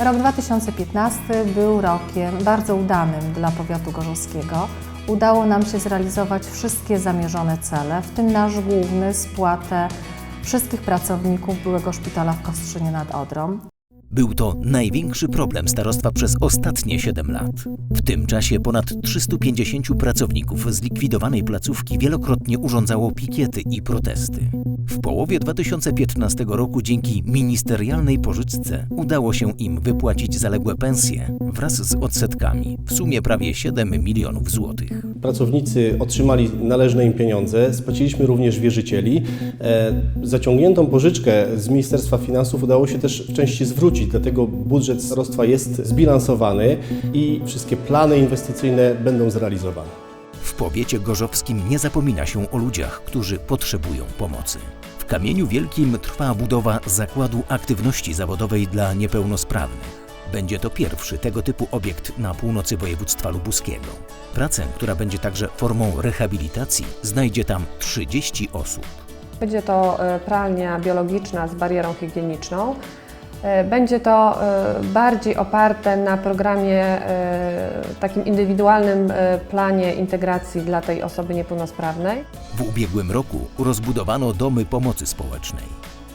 Rok 2015 był rokiem bardzo udanym dla powiatu gorzowskiego. Udało nam się zrealizować wszystkie zamierzone cele, w tym nasz główny spłatę wszystkich pracowników byłego szpitala w Kostrzynie nad Odrą. Był to największy problem starostwa przez ostatnie 7 lat. W tym czasie ponad 350 pracowników zlikwidowanej placówki wielokrotnie urządzało pikiety i protesty. W połowie 2015 roku dzięki ministerialnej pożyczce udało się im wypłacić zaległe pensje wraz z odsetkami w sumie prawie 7 milionów złotych. Pracownicy otrzymali należne im pieniądze, spłaciliśmy również wierzycieli. E, Zaciągniętą pożyczkę z Ministerstwa Finansów udało się też w części zwrócić, dlatego budżet starostwa jest zbilansowany i wszystkie plany inwestycyjne będą zrealizowane. W powiecie gorzowskim nie zapomina się o ludziach, którzy potrzebują pomocy. W Kamieniu Wielkim trwa budowa zakładu aktywności zawodowej dla niepełnosprawnych. Będzie to pierwszy tego typu obiekt na północy województwa lubuskiego. Pracę, która będzie także formą rehabilitacji, znajdzie tam 30 osób. Będzie to e, pralnia biologiczna z barierą higieniczną. E, Będzie to e, bardziej oparte na programie, e, takim indywidualnym planie integracji dla tej osoby niepełnosprawnej. W ubiegłym roku rozbudowano domy pomocy społecznej.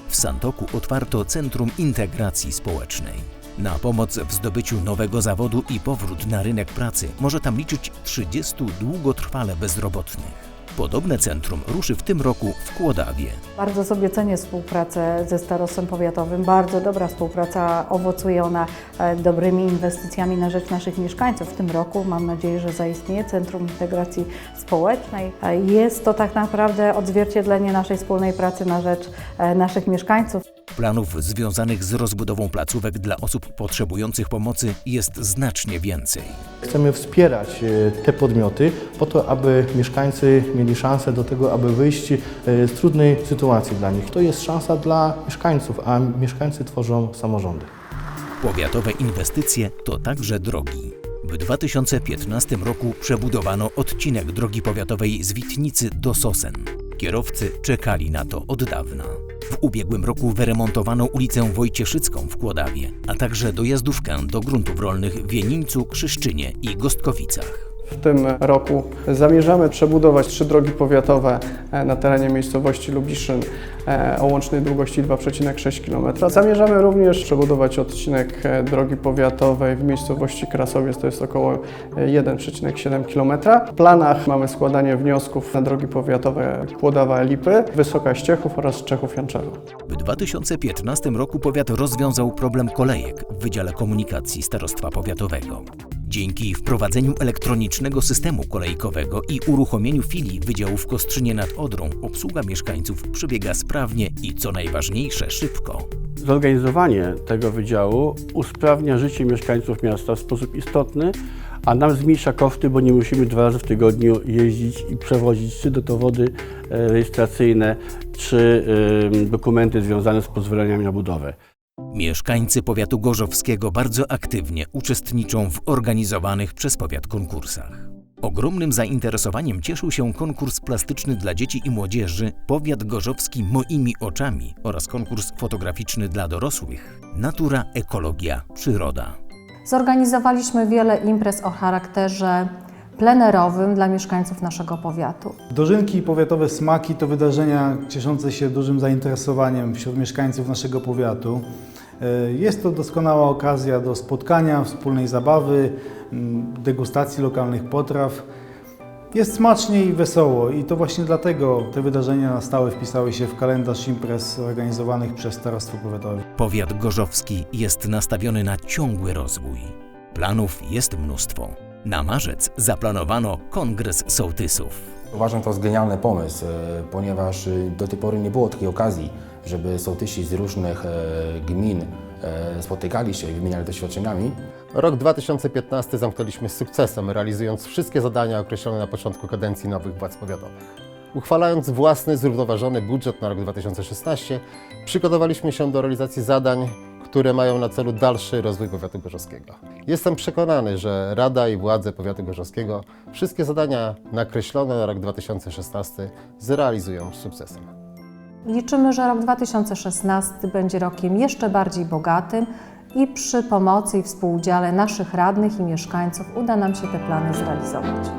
W Santoku otwarto Centrum Integracji Społecznej. Na pomoc w zdobyciu nowego zawodu i powrót na rynek pracy może tam liczyć 30 długotrwale bezrobotnych. Podobne centrum ruszy w tym roku w Kłodawie. Bardzo sobie cenię współpracę ze starostwem powiatowym. Bardzo dobra współpraca, owocuje ona e, dobrymi inwestycjami na rzecz naszych mieszkańców. W tym roku mam nadzieję, że zaistnieje Centrum Integracji Społecznej. E, Jest to tak naprawdę odzwierciedlenie naszej wspólnej pracy na rzecz e, naszych mieszkańców. Planów związanych z rozbudową placówek dla osób potrzebujących pomocy jest znacznie więcej. Chcemy wspierać e, te podmioty po to, aby mieszkańcy mieli szansę do tego, aby wyjść e, z trudnej sytuacji dla nich. To jest szansa dla mieszkańców, a mieszkańcy tworzą samorządy. Powiatowe inwestycje to także drogi. W 2015 roku przebudowano odcinek drogi powiatowej z Witnicy do Sosen. Kierowcy czekali na to od dawna. Ubiegłym roku wyremontowano ulicę Wojcieszycką w Kłodawie, a także dojazdówkę do gruntów rolnych w Wienińcu, Krzyszczynie i Gostkowicach. W tym roku zamierzamy przebudować trzy drogi powiatowe e, na terenie miejscowości Lubiszyn e, o łącznej długości 2,6 km. Zamierzamy również przebudować odcinek e, drogi powiatowej w miejscowości Krasowiec, to jest około e, 1,7 km. W planach mamy składanie wniosków na drogi powiatowe Kłodawa-Lipy, Wysoka Ściechów oraz Czechów-Janczewo. W 2015 roku powiat rozwiązał problem kolejek w Wydziale Komunikacji Starostwa Powiatowego. Dzięki wprowadzeniu elektronicznego systemu kolejkowego i uruchomieniu filii Wydziału w Kostrzynie nad Odrą obsługa mieszkańców przebiega sprawnie i co najważniejsze szybko. Zorganizowanie tego wydziału usprawnia życie mieszkańców miasta w sposób istotny, a nam zmniejsza koszty, bo nie musimy dwa razy w tygodniu jeździć i przewozić czy dowody e, rejestracyjne, czy dokumenty związane z pozwoleniami na budowę. Mieszkańcy powiatu gorzowskiego bardzo aktywnie uczestniczą w organizowanych przez powiat konkursach. Ogromnym zainteresowaniem cieszył się konkurs plastyczny dla dzieci i młodzieży Powiat Gorzowski moimi oczami oraz konkurs fotograficzny dla dorosłych Natura, ekologia, przyroda. Zorganizowaliśmy wiele imprez o charakterze plenerowym dla mieszkańców naszego powiatu. Dożynki i powiatowe smaki to wydarzenia cieszące się dużym zainteresowaniem wśród mieszkańców naszego powiatu. E, Jest to doskonała okazja do spotkania, wspólnej zabawy, degustacji lokalnych potraw. Jest smacznie i wesoło i to właśnie dlatego te wydarzenia na stałe wpisały się w kalendarz imprez organizowanych przez Starostwo Powiatowe. Powiat gorzowski jest nastawiony na ciągły rozwój. Planów jest mnóstwo. Na marzec zaplanowano kongres sołtysów. Uważam to za genialny pomysł, e, ponieważ e, do tej pory nie było takiej okazji, żeby sołtysi z różnych e, gmin e, spotykali się i wymieniali doświadczeniami. Rok 2015 zamknęliśmy z sukcesem, realizując wszystkie zadania określone na początku kadencji nowych władz powiatowych. Uchwalając własny, zrównoważony budżet na rok 2016, przygotowaliśmy się do realizacji zadań, które mają na celu dalszy rozwój powiatu gorzowskiego. Jestem przekonany, że Rada i władze powiatu gorzowskiego wszystkie zadania nakreślone na rok 2016 zrealizują z sukcesem. Liczymy, że rok 2016 będzie rokiem jeszcze bardziej bogatym i przy pomocy i współudziale naszych radnych i mieszkańców uda nam się te plany zrealizować.